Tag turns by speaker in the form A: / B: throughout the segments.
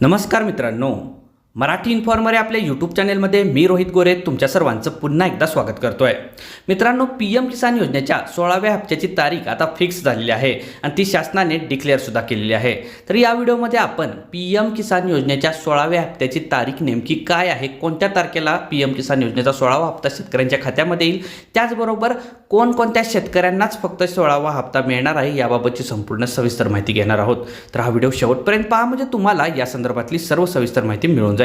A: नमस्कार मित्रांनो. मराठी इन्फॉर्मर या आपल्या यूट्यूब चॅनेलमध्ये मी रोहित गोरे तुमच्या सर्वांचं पुन्हा एकदा स्वागत करतोय. मित्रांनो पी एम किसान योजनेच्या सोळाव्या हप्त्याची तारीख आता फिक्स झालेली आहे आणि ती शासनाने डिक्लेअर सुद्धा केलेली आहे. तर या व्हिडिओमध्ये आपण पी एम किसान योजनेच्या सोळाव्या हप्त्याची तारीख नेमकी काय आहे कोणत्या तारखेला पी एम किसान योजनेचा सोळावा हप्ता शेतकऱ्यांच्या खात्यामध्ये येईल त्याचबरोबर कोणकोणत्या शेतकऱ्यांनाच फक्त सोळावा हप्ता मिळणार आहे याबाबतची संपूर्ण सविस्तर माहिती घेणार आहोत. तर हा व्हिडिओ शेवटपर्यंत पहा म्हणजे तुम्हाला या संदर्भातली सर्व सविस्तर माहिती मिळून जाईल.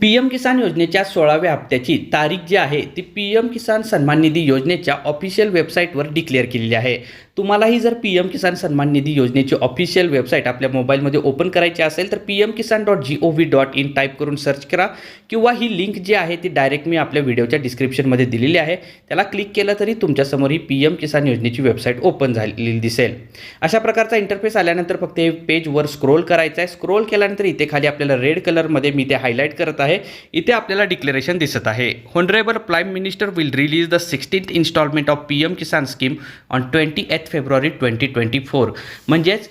A: पी एम किसान योजनेच्या सोळाव्या हप्त्याची तारीख जी आहे ती पी एम किसान सन्मान निधी योजनेच्या ऑफिशियल वेबसाईटवर डिक्लेअर केलेली आहे. तुम्हालाही जर पी एम किसान सन्मान निधी योजनेची ऑफिशियल वेबसाईट आपल्या मोबाईलमध्ये ओपन करायची असेल तर P M Kisan dot G O V dot in type करून सर्च करा किंवा ही लिंक जी आहे ती डायरेक्ट मी आपल्या व्हिडिओच्या डिस्क्रिप्शनमध्ये दिलेली आहे. त्याला क्लिक केलं तरी तुमच्यासमोर ही पी एम किसान योजनेची वेबसाईट ओपन झालेली दिसेल. अशा प्रकारचा इंटरफेस आल्यानंतर फक्त हे पेजवर स्क्रोल करायचं आहे स्क्रोल केल्यानंतर इथे खाली आपल्याला रेड कलरमध्ये मी ते हायलाईट करत आहे. इथे आपल्याला डिक्लेरेशन दिसत आहे. Honourable prime minister will release the sixteenth instalment of P M Kisan scheme on twenty eighth February twenty twenty four म्हणजेच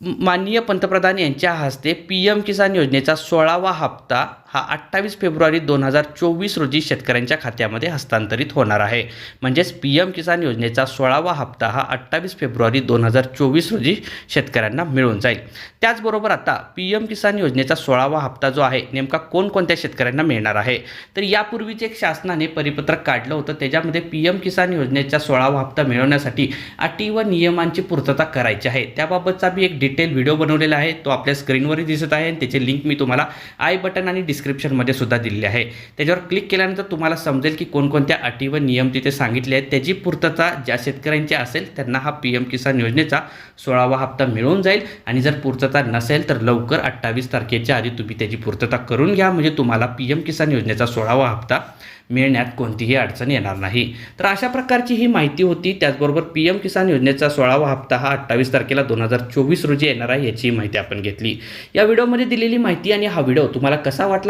A: माननीय पंतप्रधान यांच्या हस्ते पी एम किसान योजनेचा सोळावा हप्ता हा अठ्ठावीस फेब्रुवारी दोन हजार चोवीस रोजी शेतकऱ्यांच्या खात्यामध्ये हस्तांतरित होणार आहे. म्हणजेच पी एम किसान योजनेचा सोळावा हप्ता हा अठ्ठावीस फेब्रुवारी दोन हजार चोवीस रोजी शेतकऱ्यांना मिळून जाईल. त्याचबरोबर आता पी एम किसान योजनेचा सोळावा हप्ता जो आहे नेमका कोणकोणत्या शेतकऱ्यांना मिळणार आहे? तर यापूर्वीच एक शासनाने परिपत्रक काढलं होतं त्याच्यामध्ये पी एम किसान योजनेचा सोळावा हप्ता मिळवण्यासाठी अटी व नियमांची पूर्तता करायची आहे. त्याबाबतचा मी एक डिटेल व्हिडिओ बनवलेला आहे तो आपल्या स्क्रीनवरही दिसत आहे आणि त्याची लिंक मी तुम्हाला आय बटन आणि डिस्क्रिप्शनमध्ये सुद्धा दिलेली आहे. त्याच्यावर क्लिक केल्यानंतर तुम्हाला समजेल की कोणकोणत्या अटी व नियम तिथे सांगितले आहेत. त्याची पूर्तता ज्या शेतकऱ्यांची असेल त्यांना हा पी एम किसान योजनेचा सोळावा हप्ता मिळून जाईल. आणि जर पूर्तता नसेल तर लवकर अठ्ठावीस तारखेच्या आधी तुम्ही त्याची पूर्तता करून घ्या. म्हणजे तुम्हाला पी एम किसान योजनेचा सोळावा हप्ता मिळण्यात कोणतीही अडचण येणार नाही. तर अशा प्रकारची ही माहिती होती. त्याचबरोबर पी एम किसान योजनेचा सोळावा हप्ता हा अठ्ठावीस तारखेला दोन हजार चोवीस रोजी येणार आहे याची माहिती आपण घेतली. या व्हिडिओमध्ये दिलेली माहिती आणि हा व्हिडिओ तुम्हाला कसा वाटला